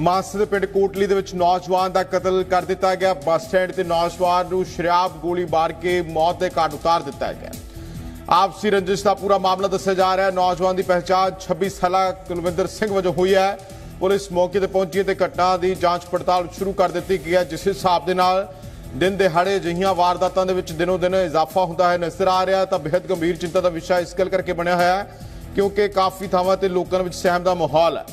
ਮਾਸ ਦੇ ਪਿੰਡ ਕੋਟਲੀ ਦੇ ਵਿੱਚ ਨੌਜਵਾਨ ਦਾ ਕਤਲ ਕਰ ਦਿੱਤਾ ਗਿਆ। ਬੱਸ ਸਟੈਂਡ ਤੇ ਨੌਜਵਾਨ ਨੂੰ ਸ਼ਰਾਬ ਗੋਲੀ ਮਾਰ ਕੇ ਮੌਤ ਦੇ ਘਾਟ ਉਤਾਰ ਦਿੱਤਾ ਗਿਆ। ਆਪਸੀ ਰੰਜਿਸ਼ ਦਾ ਪੂਰਾ ਮਾਮਲਾ ਦੱਸਿਆ ਜਾ ਰਿਹਾ ਹੈ। ਨੌਜਵਾਨ ਦੀ ਪਹਿਚਾਣ 26 ਸਾਲਾ ਕੁਲਵਿੰਦਰ ਸਿੰਘ ਵਜੋਂ ਹੋਈ ਹੈ। ਪੁਲਿਸ ਮੌਕੇ ਤੇ ਪਹੁੰਚੀ ਹੈ ਤੇ ਘਟਨਾ ਦੀ ਜਾਂਚ ਪੜਤਾਲ ਸ਼ੁਰੂ ਕਰ ਦਿੱਤੀ ਗਈ ਹੈ, ਜਿਸ ਹਿਸਾਬ ਦੇ ਨਾਲ ਦਿਨ ਦਿਹਾੜੇ ਅਜਿਹੀਆਂ ਵਾਰਦਾਤਾਂ ਦੇ ਵਿੱਚ ਦਿਨੋ ਦਿਨ ਇਜ਼ਾਫਾ ਹੁੰਦਾ ਹੈ, ਨਜ਼ਰ ਆ ਰਿਹਾ ਤਾਂ ਬੇहद ਗੰਭੀਰ ਚਿੰਤਾ ਦਾ ਵਿਸ਼ਾ ਇਸ ਗੱਲ ਕਰਕੇ ਬਣਿਆ ਹੋਇਆ ਹੈ, ਕਿਉਂਕਿ ਕਾਫੀ ਥਾਵਾਂ ਤੇ ਲੋਕਾਂ ਵਿੱਚ ਸਹਿਮ ਦਾ ਮਾਹੌਲ ਹੈ।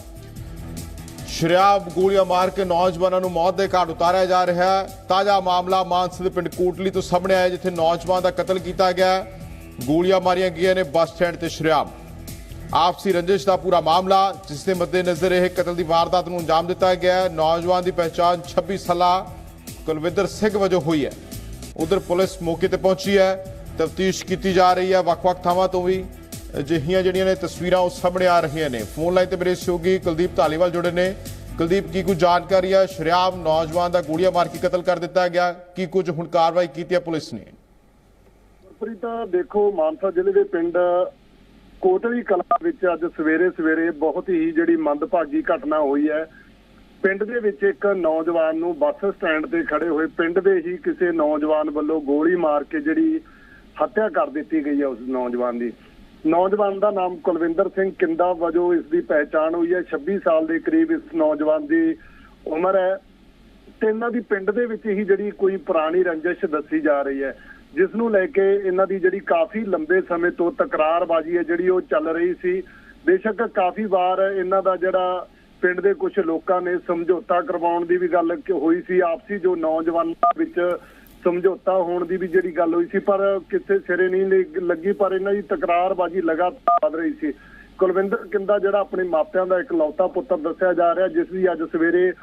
ਸ਼ਰਾਬ ਗੋਲੀਆਂ ਮਾਰ ਕੇ ਨੌਜਵਾਨਾਂ ਨੂੰ ਮੌਤ ਦੇ ਘਾਟ ਉਤਾਰਿਆ ਜਾ ਰਿਹਾ ਹੈ। ਤਾਜ਼ਾ ਮਾਮਲਾ ਮਾਨਸਾ ਦੇ ਪਿੰਡ ਕੋਟਲੀ ਤੋਂ ਸਾਹਮਣੇ ਆਇਆ ਜਿੱਥੇ ਨੌਜਵਾਨ ਦਾ ਕਤਲ ਕੀਤਾ ਗਿਆ ਗੋਲੀਆਂ ਮਾਰੀਆਂ ਗਈਆਂ ਨੇ ਬੱਸ ਸਟੈਂਡ ਤੇ ਸ਼ਰਾਬ। ਆਪਸੀ ਰੰਜਿਸ਼ ਦਾ ਪੂਰਾ ਮਾਮਲਾ, ਜਿਸ ਦੇ ਮੱਦੇਨਜ਼ਰ ਇਹ ਕਤਲ ਦੀ ਵਾਰਦਾਤ ਨੂੰ ਅੰਜਾਮ ਦਿੱਤਾ ਗਿਆ ਨੌਜਵਾਨ ਦੀ ਪਹਿਚਾਣ 26 ਸਾਲਾ ਕੁਲਵਿੰਦਰ ਸਿੰਘ ਵਜੋਂ ਹੋਈ ਹੈ। ਉਧਰ ਪੁਲਿਸ ਮੌਕੇ ਤੇ ਪਹੁੰਚੀ ਹੈ। ਤਫਤੀਸ਼ ਕੀਤੀ ਜਾ ਰਹੀ ਹੈ। ਵੱਖ-ਵੱਖ ਥਾਵਾਂ ਤੋਂ ਵੀ ਅਜਿਹੀਆਂ ਜਿਹੜੀਆਂ ਨੇ ਤਸਵੀਰਾਂ ਉਹ ਸਾਹਮਣੇ ਆ ਰਹੀਆਂ ਨੇ। ਫੋਨ ਲਾਈਨ ਤੇ ਮੇਰੇ ਸਹਿਯੋਗੀ ਕੁਲਦੀਪ ਧਾਲੀਵਾਲ ਜੁੜੇ ਨੇ। ਕੁਲਦੀਪ, ਕੀ ਕੁਝ ਜਾਣਕਾਰੀ ਹੈ ਸ਼ਰਿਆਮ ਨੌਜਵਾਨ ਦਾ ਗੋਲੀਆਂ ਮਾਰ ਕੇ ਕਤਲ ਕਰ ਦਿੱਤਾ ਗਿਆ। ਕੀ ਕੁਝ ਹੁਣ ਕਾਰਵਾਈ ਕੀਤੀ ਹੈ ਪੁਲਿਸ ਨੇ? ਪ੍ਰੀਤਾ ਦੇਖੋ, ਮਾਨਸਾ ਜ਼ਿਲ੍ਹੇ ਦੇ ਪਿੰਡ ਕੋਟਲੀ ਕਲਾ ਵਿੱਚ ਅੱਜ ਸਵੇਰੇ ਸਵੇਰੇ ਬਹੁਤ ਹੀ ਜਿਹੜੀ ਮੰਦਭਾਗੀ ਘਟਨਾ ਹੋਈ ਹੈ। ਪਿੰਡ ਦੇ ਵਿੱਚ ਇੱਕ ਨੌਜਵਾਨ ਨੂੰ ਬੱਸ ਸਟੈਂਡ ਤੇ ਖੜੇ ਹੋਏ ਪਿੰਡ ਦੇ ਹੀ ਕਿਸੇ ਨੌਜਵਾਨ ਵੱਲੋਂ ਗੋਲੀ ਮਾਰ ਕੇ ਜਿਹੜੀ ਹੱਤਿਆ ਕਰ ਦਿੱਤੀ ਗਈ ਹੈ ਉਸ ਨੌਜਵਾਨ ਦੀ। ਨੌਜਵਾਨ ਦਾ ਨਾਮ ਕੁਲਵਿੰਦਰ ਸਿੰਘ ਕਿੰਦਾ ਵਜੋਂ ਇਸ ਦੀ ਪਹਿਚਾਣ ਹੋਈ ਹੈ। 26 ਸਾਲ ਦੇ ਕਰੀਬ ਇਸ ਨੌਜਵਾਨ ਦੀ ਉਮਰ ਹੈ। ਤੇ ਇਹਨਾਂ ਦੀ ਪਿੰਡ ਦੇ ਵਿੱਚ ਹੀ ਜਿਹੜੀ ਕੋਈ ਪੁਰਾਣੀ ਰੰਜਿਸ਼ ਦੱਸੀ ਜਾ ਰਹੀ ਹੈ, ਜਿਸ ਨੂੰ ਲੈ ਕੇ ਇਹਨਾਂ ਦੀ ਜਿਹੜੀ ਕਾਫੀ ਲੰਬੇ ਸਮੇਂ ਤੋਂ ਤਕਰਾਰਬਾਜ਼ੀ ਹੈ, ਜਿਹੜੀ ਉਹ ਚੱਲ ਰਹੀ ਸੀ। ਬੇਸ਼ੱਕ ਕਾਫੀ ਵਾਰ ਇਹਨਾਂ ਦਾ ਜਿਹੜਾ ਪਿੰਡ ਦੇ ਕੁਝ ਲੋਕਾਂ ਨੇ ਸਮਝੌਤਾ ਕਰਵਾਉਣ ਦੀ ਵੀ ਗੱਲ ਹੋਈ ਸੀ। ਆਪਸੀ ਜੋ ਨੌਜਵਾਨਾਂ ਵਿੱਚ ਸਮਝੌਤਾ ਹੋਣ ਦੀ ਵੀ ਜਿਹੜੀ ਗੱਲ ਹੋਈ ਸੀ, ਪਰ ਕਿਸੇ ਸਿਰੇ ਨਹੀਂ ਲੱਗੀ, ਪਰ ਇਹਨਾਂ ਦੀ ਤਕਰਾਰਬਾਜ਼ੀ ਲਗਾਤਾਰ ਵੱਧ ਰਹੀ ਸੀ। ਕੁਲਵਿੰਦਰ ਕਿੰਦਾ ਜਿਹੜਾ ਆਪਣੇ ਮਾਪਿਆਂ ਦਾ ਇਕਲੌਤਾ ਪੁੱਤਰ ਦੱਸਿਆ ਜਾ ਰਿਹਾ, ਜਿਸ ਦੀ ਅੱਜ ਸਵੇਰੇ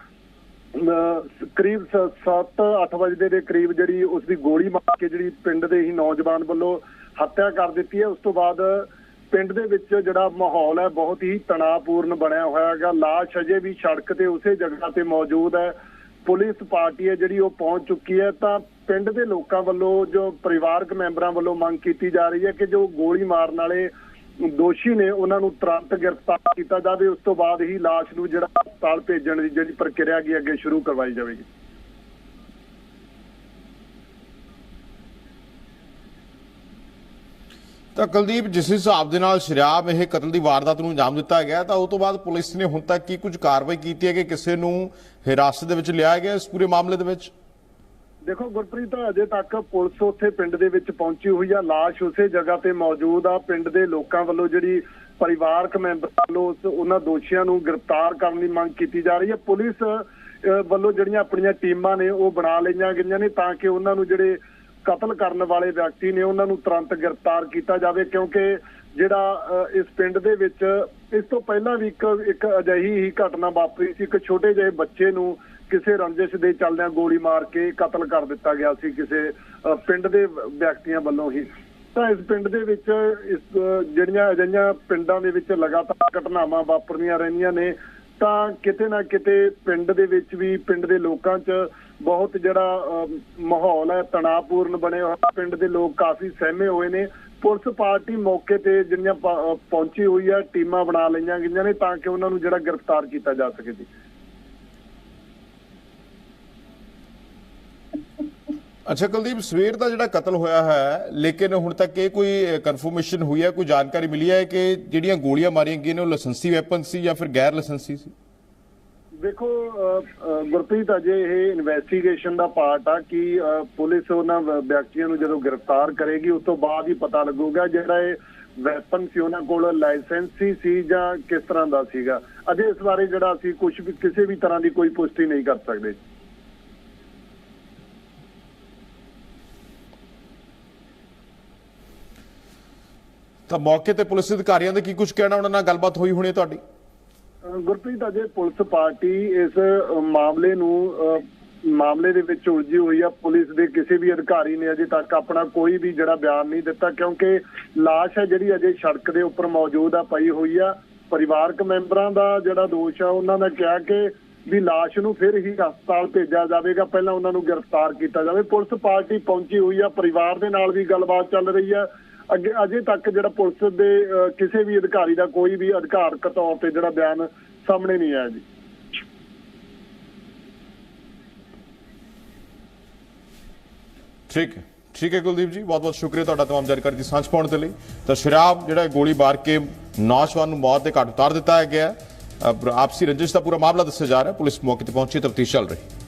ਅਹ ਕਰੀਬ 7-8 ਵਜੇ ਦੇ ਕਰੀਬ ਜਿਹੜੀ ਉਸ ਦੀ ਗੋਲੀ ਮਾਰ ਕੇ ਜਿਹੜੀ ਪਿੰਡ ਦੇ ਹੀ ਨੌਜਵਾਨ ਵੱਲੋਂ ਹੱਤਿਆ ਕਰ ਦਿੱਤੀ ਹੈ। ਉਸ ਤੋਂ ਬਾਅਦ ਪਿੰਡ ਦੇ ਵਿੱਚ ਜਿਹੜਾ ਮਾਹੌਲ ਹੈ, ਬਹੁਤ ਹੀ ਤਣਾਅਪੂਰਨ ਬਣਿਆ ਹੋਇਆ ਹੈਗਾ। ਲਾਸ਼ ਅਜੇ ਵੀ ਸੜਕ ਤੇ ਉਸੇ ਜਗ੍ਹਾ ਤੇ ਮੌਜੂਦ ਹੈ। ਪੁਲਿਸ ਪਾਰਟੀ ਹੈ ਜਿਹੜੀ ਉਹ ਪਹੁੰਚ ਚੁੱਕੀ ਹੈ, ਤਾਂ ਪਿੰਡ ਦੇ ਲੋਕਾਂ ਵੱਲੋਂ ਜੋ ਪਰਿਵਾਰਕ ਮੈਂਬਰਾਂ ਵੱਲੋਂ ਮੰਗ ਕੀਤੀ ਜਾ ਰਹੀ ਹੈ ਕਿ ਜੋ ਗੋਲੀ ਮਾਰਨ ਵਾਲੇ ਦੋਸ਼ੀ ਨੇ ਉਹਨਾਂ ਨੂੰ ਤੁਰੰਤ ਗ੍ਰਿਫਤਾਰ ਕੀਤਾ ਜਾਵੇ। ਉਸ ਤੋਂ ਬਾਅਦ ਹੀ ਲਾਸ਼ ਨੂੰ ਜਿਹੜਾ ਹਸਪਤਾਲ ਭੇਜਣ ਦੀ ਜਿਹੜੀ ਪ੍ਰਕਿਰਿਆ ਕੀ ਅੱਗੇ ਸ਼ੁਰੂ ਕਰਵਾਈ ਜਾਵੇਗੀ। ਤਾਂ ਕੁਲਦੀਪ, ਜਿਸ ਹਿਸਾਬ ਦੇ ਨਾਲ ਸ਼ਰਾਬ ਇਹ ਕਤਲ ਦੀ ਵਾਰਦਾਤ ਨੂੰ ਅੰਜਾਮ ਦਿੱਤਾ ਗਿਆ, ਤਾਂ ਉਸ ਤੋਂ ਬਾਅਦ ਪੁਲਿਸ ਨੇ ਹੁਣ ਤੱਕ ਕੀ ਕੁਝ ਕਾਰਵਾਈ ਕੀਤੀ ਹੈ ਕਿ ਕਿਸੇ ਨੂੰ ਹਿਰਾਸਤ ਦੇ ਵਿੱਚ ਲਿਆ ਗਿਆ ਇਸ ਪੂਰੇ ਮਾਮਲੇ ਦੇ ਵਿੱਚ? ਦੇਖੋ ਗੁਰਪ੍ਰੀਤ, ਅਜੇ ਤੱਕ ਪੁਲਿਸ ਉੱਥੇ ਪਿੰਡ ਦੇ ਵਿੱਚ ਪਹੁੰਚੀ ਹੋਈ ਆ। ਲਾਸ਼ ਉਸੇ ਜਗ੍ਹਾ ਤੇ ਮੌਜੂਦ ਆ। ਪਿੰਡ ਦੇ ਲੋਕਾਂ ਵੱਲੋਂ ਜਿਹੜੀ ਪਰਿਵਾਰਕ ਮੈਂਬਰ ਵੱਲੋਂ ਉਹਨਾਂ ਦੋਸ਼ੀਆਂ ਨੂੰ ਗ੍ਰਿਫਤਾਰ ਕਰਨ ਦੀ ਮੰਗ ਕੀਤੀ ਜਾ ਰਹੀ ਹੈ। ਪੁਲਿਸ ਵੱਲੋਂ ਜਿਹੜੀਆਂ ਆਪਣੀਆਂ ਟੀਮਾਂ ਨੇ, ਉਹ ਬਣਾ ਲਈਆਂ ਗਈਆਂ ਨੇ ਤਾਂ ਕਿ ਉਹਨਾਂ ਨੂੰ ਜਿਹੜੇ ਕਤਲ ਕਰਨ ਵਾਲੇ ਵਿਅਕਤੀ ਨੇ ਉਹਨਾਂ ਨੂੰ ਤੁਰੰਤ ਗ੍ਰਿਫਤਾਰ ਕੀਤਾ ਜਾਵੇ, ਕਿਉਂਕਿ ਜਿਹੜਾ ਇਸ ਪਿੰਡ ਦੇ ਵਿੱਚ ਇਸ ਤੋਂ ਪਹਿਲਾਂ ਵੀ ਇੱਕ ਇੱਕ ਅਜਿਹੀ ਹੀ ਘਟਨਾ ਵਾਪਰੀ ਸੀ। ਇੱਕ ਛੋਟੇ ਜਿਹੇ ਬੱਚੇ ਨੂੰ ਕਿਸੇ ਰੰਜਿਸ਼ ਦੇ ਚੱਲਦਿਆਂ ਗੋਲੀ ਮਾਰ ਕੇ ਕਤਲ ਕਰ ਦਿੱਤਾ ਗਿਆ ਸੀ ਕਿਸੇ ਪਿੰਡ ਦੇ ਵਿਅਕਤੀਆਂ ਵੱਲੋਂ ਹੀ। ਤਾਂ ਇਸ ਪਿੰਡ ਦੇ ਵਿੱਚ ਇਸ ਜਿਹੜੀਆਂ ਅਜਿਹੀਆਂ ਪਿੰਡਾਂ ਦੇ ਵਿੱਚ ਲਗਾਤਾਰ ਘਟਨਾਵਾਂ ਵਾਪਰਦੀਆਂ ਰਹਿੰਦੀਆਂ ਨੇ ਤਾਂ ਕਿਤੇ ਨਾ ਕਿਤੇ ਪਿੰਡ ਦੇ ਵਿੱਚ ਵੀ ਪਿੰਡ ਦੇ ਲੋਕਾਂ 'ਚ ਬਹੁਤ ਜਿਹੜਾ ਅਹ, ਮਾਹੌਲ ਹੈ ਤਣਾਅਪੂਰਨ ਬਣੇ ਹੋਇਆ। ਪਿੰਡ ਦੇ ਲੋਕ ਕਾਫੀ ਸਹਿਮੇ ਹੋਏ ਨੇ। ਪੁਲਿਸ ਪਾਰਟੀ ਮੌਕੇ ਤੇ ਜਿਹੜੀਆਂ ਪਹੁੰਚੀ ਹੋਈ ਹੈ ਟੀਮਾਂ ਬਣਾ ਲਈਆਂ ਗਈਆਂ ਨੇ ਤਾਂ ਕਿ ਉਹਨਾਂ ਨੂੰ ਜਿਹੜਾ ਗ੍ਰਿਫਤਾਰ ਕੀਤਾ ਜਾ ਸਕੇ ਜੀ। ਅੱਛਾ, ਕੁਲਦੀਪ, ਸਵੇਰ ਦਾ ਜਿਹੜਾ ਕਤਲ ਹੋਇਆ ਹੈ, ਲੇਕਿਨ ਹੁਣ ਤੱਕ ਇਹ ਕੋਈ ਕਨਫਰਮੇਸ਼ਨ ਹੋਈ ਹੈ, ਕੋਈ ਜਾਣਕਾਰੀ ਮਿਲੀ ਹੈ ਕਿ ਜਿਹੜੀਆਂ ਗੋਲੀਆਂ ਮਾਰੀਆਂ ਗਈਆਂ ਨੇ, ਉਹ ਲਾਇਸੈਂਸੀ ਵੈਪਨ ਸੀ ਜਾਂ ਫਿਰ ਗੈਰ ਲਾਇਸੈਂਸੀ ਸੀ? ਦੇਖੋ ਗੁਰਪ੍ਰੀਤ, ਅਜੇ ਇਹ ਇਨਵੈਸਟੀਗੇਸ਼ਨ ਦਾ ਪਾਰਟ ਆ ਕਿ ਪੁਲਿਸ ਉਹਨਾਂ ਵਿਅਕਤੀਆਂ ਨੂੰ ਜਦੋਂ ਗ੍ਰਿਫਤਾਰ ਕਰੇਗੀ, ਉਸ ਤੋਂ ਬਾਅਦ ਹੀ ਪਤਾ ਲੱਗੂਗਾ ਜਿਹੜਾ ਇਹ ਵੈਪਨ ਸੀ, ਉਹਨਾਂ ਕੋਲ ਲਾਇਸੈਂਸੀ ਸੀ ਜਾਂ ਕਿਸ ਤਰ੍ਹਾਂ ਦਾ ਸੀਗਾ। ਅਜੇ ਇਸ ਬਾਰੇ ਜਿਹੜਾ ਅਸੀਂ ਕੁਝ ਵੀ, ਕਿਸੇ ਵੀ ਤਰ੍ਹਾਂ ਦੀ ਕੋਈ ਪੁਸ਼ਟੀ ਨਹੀਂ ਕਰ ਸਕਦੇ। ਤਾਂ ਮੌਕੇ ਤੇ ਪੁਲਿਸ ਅਧਿਕਾਰੀਆਂ ਦੇ ਕੀ ਕੁਝ ਕਹਿਣਾ, ਉਹਨਾਂ ਨਾਲ ਗੱਲਬਾਤ ਹੋਈ ਹੋਣੀ ਤੁਹਾਡੀ? ਗੁਰਪ੍ਰੀਤ, ਅਜੇ ਪੁਲਿਸ ਪਾਰਟੀ ਇਸ ਮਾਮਲੇ ਨੂੰ ਮਾਮਲੇ ਦੇ ਵਿੱਚ ਉਲਝੀ ਹੋਈ ਆ। ਪੁਲਿਸ ਦੇ ਕਿਸੇ ਵੀ ਅਧਿਕਾਰੀ ਨੇ ਅਜੇ ਤੱਕ ਆਪਣਾ ਕੋਈ ਵੀ ਜਿਹੜਾ ਬਿਆਨ ਨਹੀਂ ਦਿੱਤਾ, ਕਿਉਂਕਿ ਲਾਸ਼ ਹੈ ਜਿਹੜੀ ਅਜੇ ਸੜਕ ਦੇ ਉੱਪਰ ਮੌਜੂਦ ਆ, ਪਈ ਹੋਈ ਆ। ਪਰਿਵਾਰਕ ਮੈਂਬਰਾਂ ਦਾ ਜਿਹੜਾ ਦੋਸ਼ ਆ, ਉਹਨਾਂ ਨੇ ਕਿਹਾ ਕਿ ਵੀ ਲਾਸ਼ ਨੂੰ ਫਿਰ ਹੀ ਹਸਪਤਾਲ ਭੇਜਿਆ ਜਾਵੇਗਾ, ਪਹਿਲਾਂ ਉਹਨਾਂ ਨੂੰ ਗ੍ਰਿਫਤਾਰ ਕੀਤਾ ਜਾਵੇ। ਪੁਲਿਸ ਪਾਰਟੀ ਪਹੁੰਚੀ ਹੋਈ ਆ, ਪਰਿਵਾਰ ਦੇ ਨਾਲ ਵੀ ਗੱਲਬਾਤ ਚੱਲ ਰਹੀ ਆ। ਅੱਗੇ ਅਜੇ ਤੱਕ ਜਿਹੜਾ ਪੁਲਿਸ ਦੇ ਕਿਸੇ ਵੀ ਅਧਿਕਾਰੀ ਦਾ ਕੋਈ ਵੀ ਅਧਿਕਾਰਕ ਤੌਰ ਤੇ ਜਿਹੜਾ ਬਿਆਨ ਸਾਹਮਣੇ ਨਹੀਂ ਆਇਆ ਜੀ। ਠੀਕ ਹੈ। ਠੀਕ ਹੈ ਕੁਲਦੀਪ ਜੀ ਬਹੁਤ ਬਹੁਤ ਸ਼ੁਕਰੀਆ ਤੁਹਾਡਾ ਤਮਾਮ ਜਾਣਕਾਰੀ ਦੀ ਸਾਂਝ ਪਾਉਣ ਦੇ ਲਈ। ਤਾਂ ਸ਼ਰਾਬ ਜਿਹੜਾ ਗੋਲੀ ਮਾਰ ਕੇ ਨੌਜਵਾਨ ਨੂੰ ਮੌਤ ਦੇ ਘਾਟ ਉਤਾਰ ਦਿੱਤਾ ਗਿਆ ਆਪਸੀ ਰੰਜਿਸ਼ ਦਾ ਪੂਰਾ ਮਾਮਲਾ ਦੱਸਿਆ ਜਾ ਰਿਹਾ ਪੁਲਿਸ ਮੌਕੇ ਤੇ ਪਹੁੰਚੀ ਤਫਤੀਸ਼ ਚੱਲ ਰਹੀ